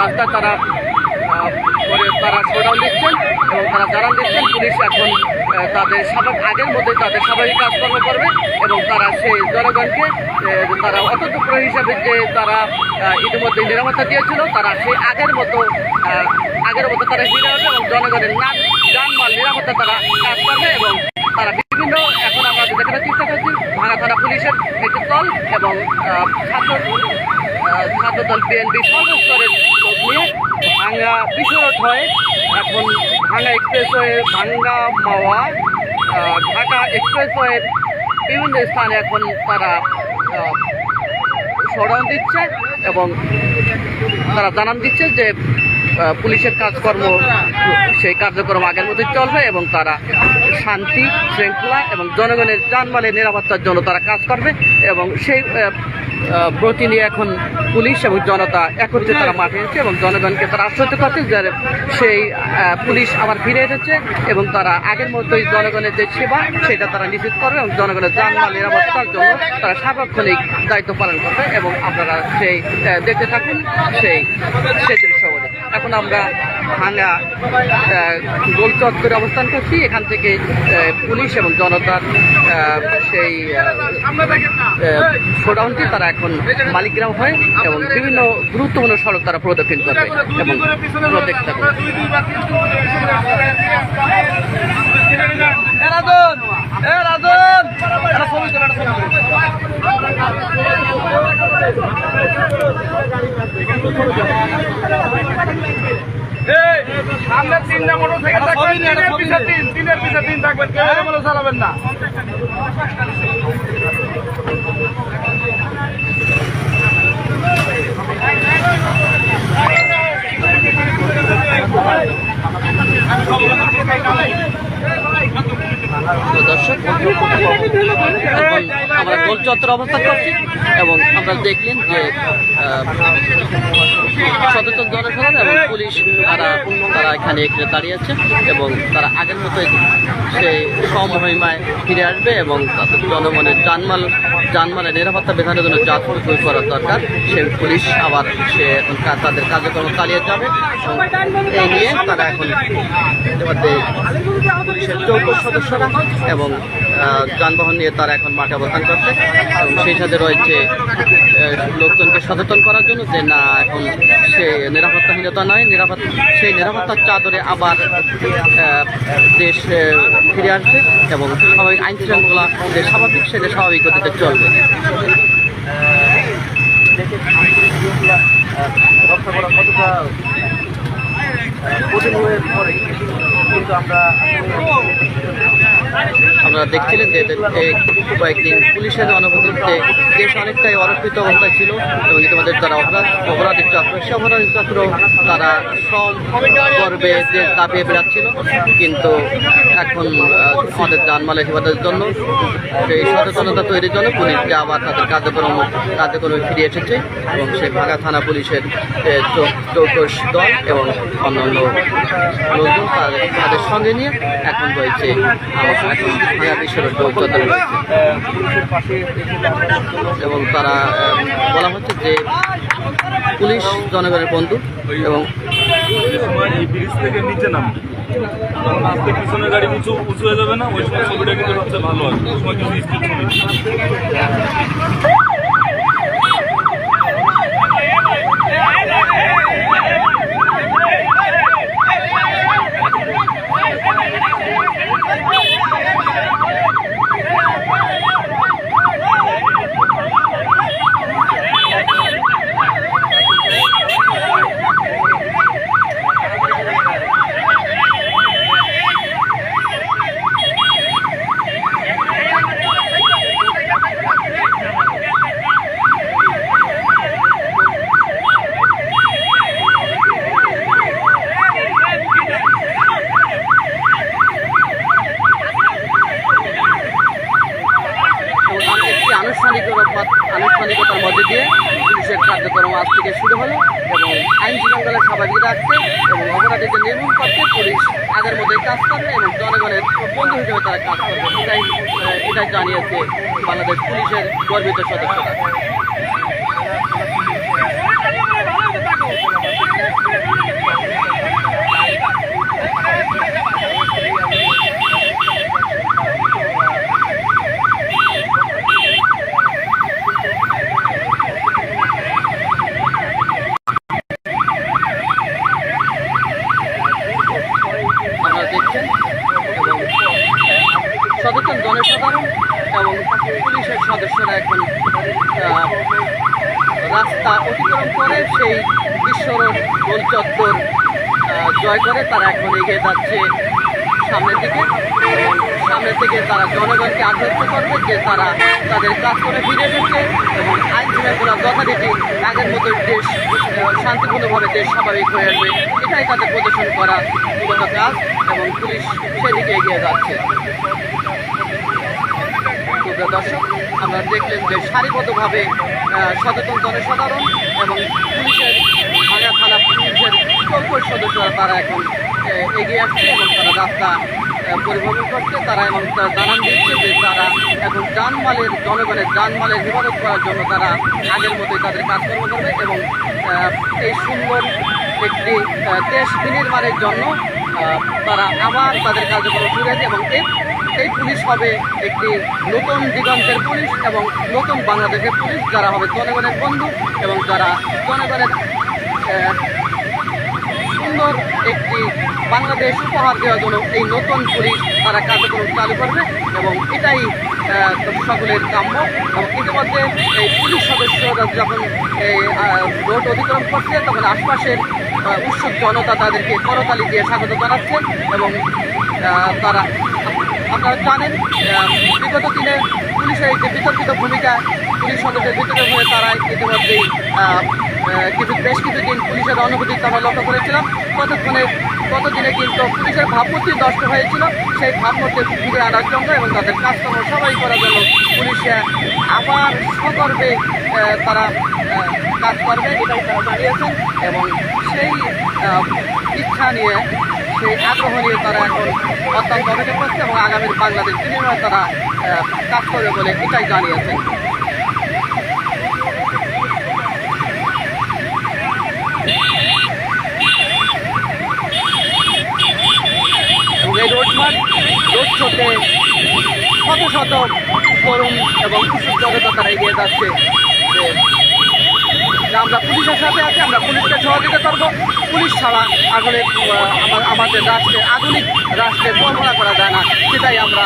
রাস্তায় তারা তারা শোডাউন দিচ্ছেন এবং তারা জানান দিচ্ছেন। পুলিশ এখন তাদের স্বাভাবিক আগের মধ্যে তাদের স্বাভাবিক কাজকর্ম করবে এবং তারা সেই জনগণকে তারা অতন্ত্র হিসাবে যে তারা ইতিমধ্যে নিরাপত্তা দিয়েছিল, তারা সেই আগের মতো আগের মতো তারা ফিরে এবং জনগণের নাম যানমাল নিরাপত্তা তারা কাজ করবে এবং তারা বিভিন্ন আমরা চেষ্টা করছি ভাঙা থানা পুলিশের একটি দল এবং ছাত্র ছাত্র দল বিএনপি সর্বস্তরের নিয়ে ভাঙ্গা বিশ্বরোড হয়ে এখন ভাঙ্গা এক্সপ্রেসওয়ে ভাঙ্গা মাওয়া ঢাকা এক্সপ্রেসওয়ের বিভিন্ন স্থানে এখন তারা শোডাউন দিচ্ছে এবং তারা জানান দিচ্ছে যে পুলিশের কাজকর্ম সেই কার্যক্রম আগের মধ্যে চলবে এবং তারা শান্তি, শৃঙ্খলা এবং জনগণের যানবাহনের নিরাপত্তার জন্য তারা কাজ করবে এবং সেই ব্রতি নিয়ে এখন পুলিশ এবং জনতা একত্রে তারা মাঠে এসেছে এবং জনগণকে তারা আশ্বস্ত করছে যে সেই পুলিশ আবার ফিরে এসেছে এবং তারা আগের মতোই জনগণের যে সেবা সেটা তারা নিশ্চিত করবে এবং জনগণের যানবাহন নিরাপত্তার জন্য তারা সার্বক্ষণিক দায়িত্ব পালন করবে এবং আপনারা সেই দেখতে থাকুন, সেই দৃশ্যবলী এখন আমরা ভাঙা গোল চত্বরে অবস্থান করছি। এখান থেকে পুলিশ এবং জনতার সেই শোডাউনটি তারা এখন মালিকগ্রাম হয় এবং বিভিন্ন গুরুত্বপূর্ণ সড়ক তারা প্রদক্ষিণ করবে এবং পুরো দেখতে রাজন রাজন একটা ছবি তোলা একটা ছবি তোলা। এই, সামনে তিনটা মোটরসাইকেল থাকবে তিনের পিছে তিন তিনের পিছে তিন থাকবেন মোটর চালাবেন না আমরা গোল চত্বর অবস্থান করছি এবং আমরা দেখলেন যে সচেতন জনসাধারণ এবং পুলিশ তারা তারা এখানে এখানে দাঁড়িয়ে আছে এবং তারা আগের মতোই সেই সমহিমায় ফিরে আসবে এবং তাদের জনগণের জানমাল জানমালের নিরাপত্তা বিধানের জন্য যা প্রয়োগ করা দরকার সে পুলিশ আবার সে তাদের কার্যক্রম চালিয়ে যাবে এই নিয়ে তারা এখন পুলিশের চৌদ্দ সদস্যরা এবং যানবাহন নিয়ে তারা এখন মাঠে অবস্থান করছে। এবং সেই সাথে রয়েছে লোকজনকে সচেতন করার জন্য যে না, এখন সে নিরাপত্তাহীনতা নয়, নিরাপত্তা, সেই নিরাপত্তার চাদরে আবার দেশ ফিরে আসবে এবং স্বাভাবিক আইন শৃঙ্খলা যে স্বাভাবিক, সেটা স্বাভাবিক গতিতে চলবে। কতটা কিন্তু আমরা আপনারা দেখছিলেন যে কয়েকদিন পুলিশের অনুপস্থিতিতে দেশ অনেকটাই অরক্ষিত অবস্থায় ছিল এবং ইতিমধ্যে তারা অপরাধ অপরাধী চক্র সে অপরাধী চক্র তারা সব গর্বে দেশ দাবিয়ে বেড়াচ্ছিল। কিন্তু এখন আমাদের জানমালের হেফাজতের জন্য সেই সচেতনতা তৈরির জন্য পুলিশকে আবার তাদের কার্যক্রম কার্যক্রমে ফিরে এসেছে এবং সেই ভাঙা থানা পুলিশের এ, চৌ- চৌকস দল এবং অন্যান্য লোকজন তাদের সঙ্গে নিয়ে এখন রয়েছে ভাঙা বিশ্বের এবং তারা বলা হচ্ছে যে পুলিশ জনগণের বন্ধু এবং নিচে নামবে। আস্তে পিছনে গাড়ি উঁচু উঁচু হয়ে যাবে না, ওই সময় ছবিটা কিন্তু সবচেয়ে ভালো হয় ওই সময় কিছু স্পিড ছবি। আনুষ্ঠানিকতার মধ্যে দিয়ে পুলিশের কার্যক্রম আজ থেকে শুরু হলো এবং আইন শৃঙ্খলা স্বাভাবিক রাখতে এবং অপরাধীদের নির্মূল করতে পুলিশ আগের মধ্যে কাজ করবে এবং জনগণের বন্ধু হিসেবে তারা কাজ করবে। এটাই এটাই জানিয়েছে বাংলাদেশ পুলিশের গর্বিত সদস্যরা। রাস্তা অতিক্রম করে সেই বিশ্বরোড গোল চত্বর জয় করে। তারা এখন এগিয়ে যাচ্ছে সামনের দিকে। সামনের থেকে তারা জনগণকে আগ্রহ করবে যে তারা তাদের কাজ করে ফিরে এসেছে এবং আইন শৃঙ্খলা যথারীতি আগের মতো দেশ শান্তিপূর্ণভাবে দেশ স্বাভাবিক হয়ে আসবে। এটাই তাদের প্রদর্শন করা মূলত কাজ। এবং পুলিশ সেদিকে এগিয়ে যাচ্ছে। প্রিয় দর্শক আমরা দেখলেন যে সারিবদ্ধভাবে সচেতন জনসাধারণ এবং পুলিশের ভাঙা থানা পুলিশের সকল সদস্যরা তারা এখন এগিয়ে আসছে এবং তারা রাস্তা পরিভ্রমণ করছে। তারা এবং জানান দিচ্ছে যে তারা এখন যানমালের, জনগণের যানমালের হেফাজত করার জন্য তারা আগের মতোই তাদের কাজকর্ম করবে এবং এই সুন্দর একটি দেশ বিনির্মাণের জন্য তারা আবার তাদের কার্যক্রম হয়েছে এবং এই এই পুলিশ হবে একটি নতুন দিগন্তের পুলিশ এবং নতুন বাংলাদেশের পুলিশ যারা হবে জনগণের বন্ধু এবং যারা জনগণের সুন্দর একটি বাংলাদেশ উপহার দেওয়ার জন্য এই নতুন পুলিশ তারা কার্যক্রম চালু করবে এবং এটাই সকলের কাম্য এবং ইতিমধ্যে এই পুলিশ সদস্যরা যখন এই রোড অতিক্রম করছে, তখন আশপাশের উৎসুক জনতা তাদেরকে করতালি দিয়ে স্বাগত জানাচ্ছে এবং তারা আপনারা জানেন বিগত দিনে পুলিশের যে বিতর্কিত ভূমিকা পুলিশ সদস্যের ভিতরে হয়ে তারা ইতিমধ্যেই কিছু বেশ কিছুদিন পুলিশের অনুভূতি আমরা লক্ষ্য করেছিলাম। ততক্ষণে ততদিনে কিন্তু পুলিশের ভাবমূর্তি নষ্ট হয়েছিল সেই ভাবমূর্তি ফিরে আনার জন্য এবং তাদের কাজকর্ম সবাই করার জন্য পুলিশে আবার সগর্বে আহ, তারা কাজ করবে এটাই তারা জানিয়েছেন এবং সেই ইচ্ছা নিয়ে সেই আগ্রহ নিয়ে তারা এখন অত্যন্ত অভিযোগ করছে এবং আগামী বাংলাদেশ বিনিময়ে তারা কাজ করবে বলে এটাই জানিয়েছেন শোতে শত তরুণ এবং উৎসুক জনতা তারা এগিয়ে যাচ্ছে। আমরা পুলিশের সাথে আছি, আমরা পুলিশকে সহযোগিতা করব। পুলিশ ছাড়া আসলে আমাদের রাষ্ট্রে আধুনিক রাষ্ট্রে কল্পনা করা যায় না সেটাই আমরা